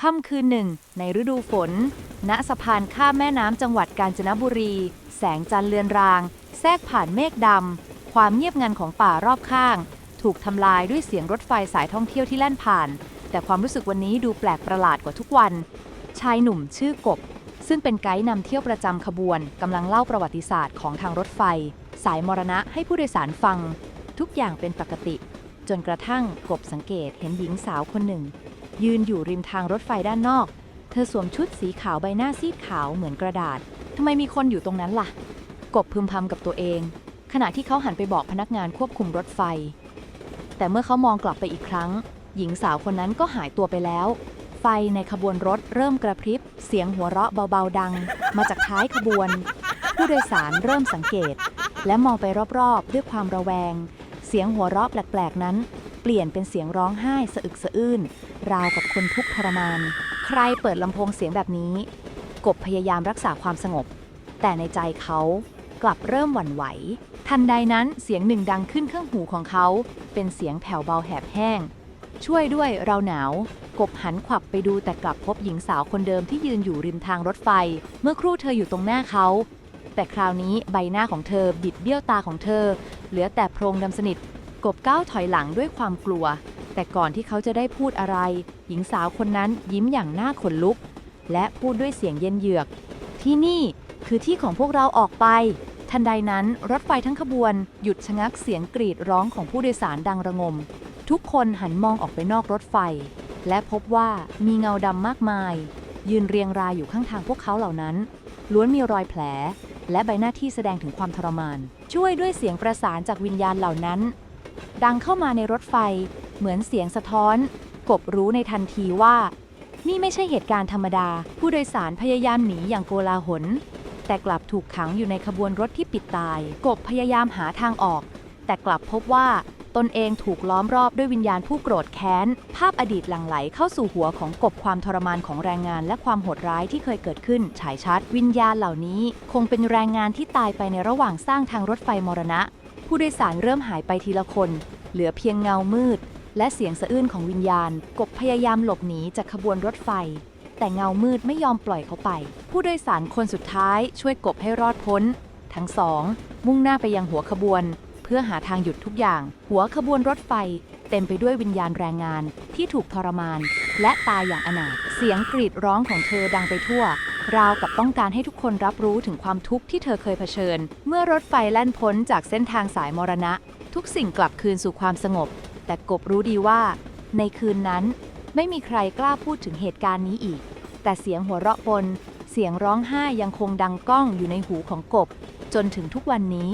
ค่ำคืนหนึ่ง ในฤดูฝน ณสะพานข้ามแม่น้ำจังหวัดกาญจนบุรี แสงจันทร์เลือนราง แทรกผ่านเมฆดำ ความเงียบงันของป่ารอบข้าง ถูกทำลายด้วยเสียงรถไฟสายท่องเที่ยวที่แล่นผ่าน แต่ความรู้สึกวันนี้ดูแปลกประหลาดกว่าทุกวัน ชายหนุ่มชื่อกบ ซึ่งเป็นไกด์นำเที่ยวประจำขบวนกำลังเล่าประวัติศาสตร์ของทางรถไฟ สายมรณะให้ผู้โดยสารฟัง ทุกอย่างเป็นปกติ จนกระทั่งกบสังเกตเห็นหญิงสาวคนหนึ่ง ยืนอยู่ริมทางรถไฟด้านนอก เธอสวมชุดสีขาวใบหน้าซีดขาวเหมือนกระดาษ ทำไมมีคนอยู่ตรงนั้นล่ะ กบพึมพำกับตัวเอง ขณะที่เขาหันไปบอกพนักงานควบคุมรถไฟ แต่เมื่อเขามองกลับไปอีกครั้ง หญิงสาวคนนั้นก็หายตัวไปแล้ว ไฟในขบวนรถเริ่มกระพริบ เสียงหัวเราะเบาๆดัง มาจากท้ายขบวน ผู้โดยสารเริ่มสังเกต และมองไปรอบๆ ด้วยความระแวง เสียงหัวเราะแปลกๆนั้น ปลี่ยนเป็นเสียงร้องไห้สะอึกสะอื้น ราวกับคนทุกข์ทรมาน ใครเปิดลำโพงเสียงแบบนี้ กบพยายามรักษาความสงบ แต่ในใจเขากลับเริ่มหวั่นไหว ทันใดนั้นเสียงหนึ่งดังขึ้นข้างหูของเขา เป็นเสียงแผ่วเบาแหบแห้ง ช่วยด้วยเราหนาว กบหันขวับไปดูแต่กลับพบหญิงสาวคนเดิมที่ยืนอยู่ริมทางรถไฟ เมื่อครู่เธออยู่ตรงหน้าเขา แต่คราวนี้ใบหน้าของเธอบิดเบี้ยวตาของเธอ เหลือแต่โพรงดำสนิท กบก้าวถอยหลังด้วยความกลัว แต่ก่อนที่เขาจะได้พูดอะไร หญิงสาวคนนั้นยิ้มอย่างน่าขนลุก และพูดด้วยเสียงเย็นเยือก ที่นี่คือที่ของพวกเราออกไป ทันใดนั้นรถไฟทั้งขบวน หยุดชะงักเสียงกรีดร้องของผู้โดยสารดังระงม ทุกคนหันมองออกไปนอกรถไฟ และพบว่ามีเงาดำมากมาย ยืนเรียงรายอยู่ข้างทางพวกเขาเหล่านั้น ล้วนมีรอยแผล และใบหน้าที่แสดงถึงความทรมาน ช่วยด้วยเสียงประสานจากวิญญาณเหล่านั้น ดังเข้ามาในรถไฟ เหมือนเสียงสะท้อน กบรู้ในทันทีว่า นี่ไม่ใช่เหตุการณ์ธรรมดา ผู้โดยสารพยายามหนีอย่างโกลาหล แต่กลับถูกขังอยู่ในขบวนรถที่ปิดตาย กบพยายามหาทางออก แต่กลับพบว่าตนเองถูกล้อมรอบด้วยวิญญาณผู้โกรธแค้น ภาพอดีตหลั่งไหลเข้าสู่หัวของกบความทรมานของแรงงาน และความโหดร้ายที่เคยเกิดขึ้น ฉายชัด วิญญาณเหล่านี้ คงเป็นแรงงานที่ตายไปในระหว่างสร้างทางรถไฟมรณะ ผู้โดยสารเริ่มหายไปทีละคน เหลือเพียงเงามืด และเสียงสะอื้นของวิญญาณ กบพยายามหลบหนีจากขบวนรถไฟ แต่เงามืดไม่ยอมปล่อยเขาไป ผู้โดยสารคนสุดท้ายช่วยกบให้รอดพ้น ทั้งสอง มุ่งหน้าไปยังหัวขบวน เพื่อหาทางหยุดทุกอย่าง หัวขบวนรถไฟ เต็มไปด้วยวิญญาณแรงงานที่ถูกทรมาน และตายอย่างอนาถเสียงกรีดร้องของเธอดังไปทั่ว ราวกับต้องการให้ทุกคนรับรู้ถึงความทุกข์ที่เธอเคยเผชิญ เมื่อรถไฟแล่นพ้นจากเส้นทางสายมรณะ ทุกสิ่งกลับคืนสู่ความสงบ แต่กบรู้ดีว่า ในคืนนั้น ไม่มีใครกล้าพูดถึงเหตุการณ์นี้อีก แต่เสียงหัวเราะปน เสียงร้องไห้ยังคงดังก้องอยู่ในหูของกบ จนถึงทุกวันนี้